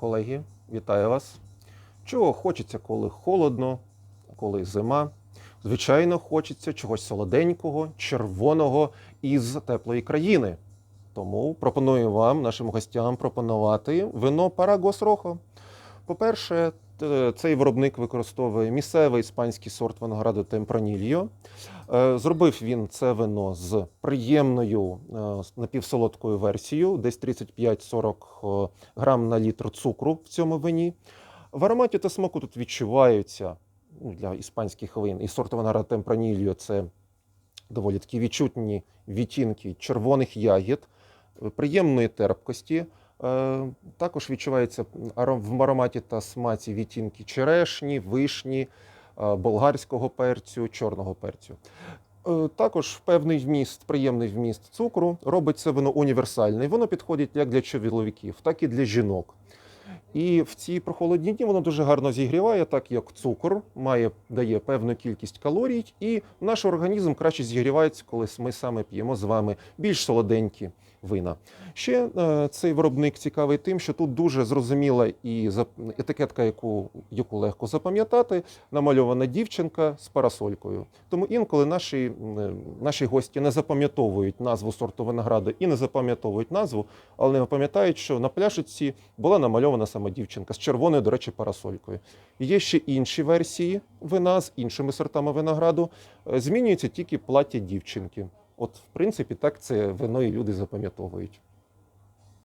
колеги, вітаю вас. Чого хочеться, коли холодно, коли зима? Звичайно, хочеться чогось солоденького, червоного із теплої країни. Тому пропоную вам, нашим гостям, пропонувати вино Парагос Рохо. По-перше, цей виробник використовує місцевий іспанський сорт винограду Темпранільо. Е, Зробив він це вино з приємною е, напівсолодкою версією, десь 35-40 е, грам на літр цукру в цьому вині. В ароматі та смаку тут відчуваються ну, для іспанських вин і сорту винограду Темпранільо це доволі такі відчутні відтінки червоних ягід, е, приємної терпкості. Е, Також відчувається аром- в ароматі та смаці відтінки черешні, вишні, е, болгарського перцю, чорного перцю. Е, Також певний вміст, приємний вміст цукру робить це вино універсальне. Воно підходить як для чоловіків, так і для жінок. І в ці прохолодні дні воно дуже гарно зігріває, так як цукор має, дає певну кількість калорій, і наш організм краще зігрівається, коли ми саме п'ємо з вами більш солоденькі вина. Ще е, цей виробник цікавий тим, що тут дуже зрозуміла і етикетка, яку, яку легко запам'ятати, намальована дівчинка з парасолькою. Тому інколи наші, м, наші гості не запам'ятовують назву сорту винограду і не запам'ятовують назву, але не пам'ятають, що на пляшечці була намальована саме дівчинка з червоною, до речі, парасолькою. Є ще інші версії вина з іншими сортами винограду. Е, Змінюється тільки плаття дівчинки. От, в принципі, так це вино і люди запам'ятовують.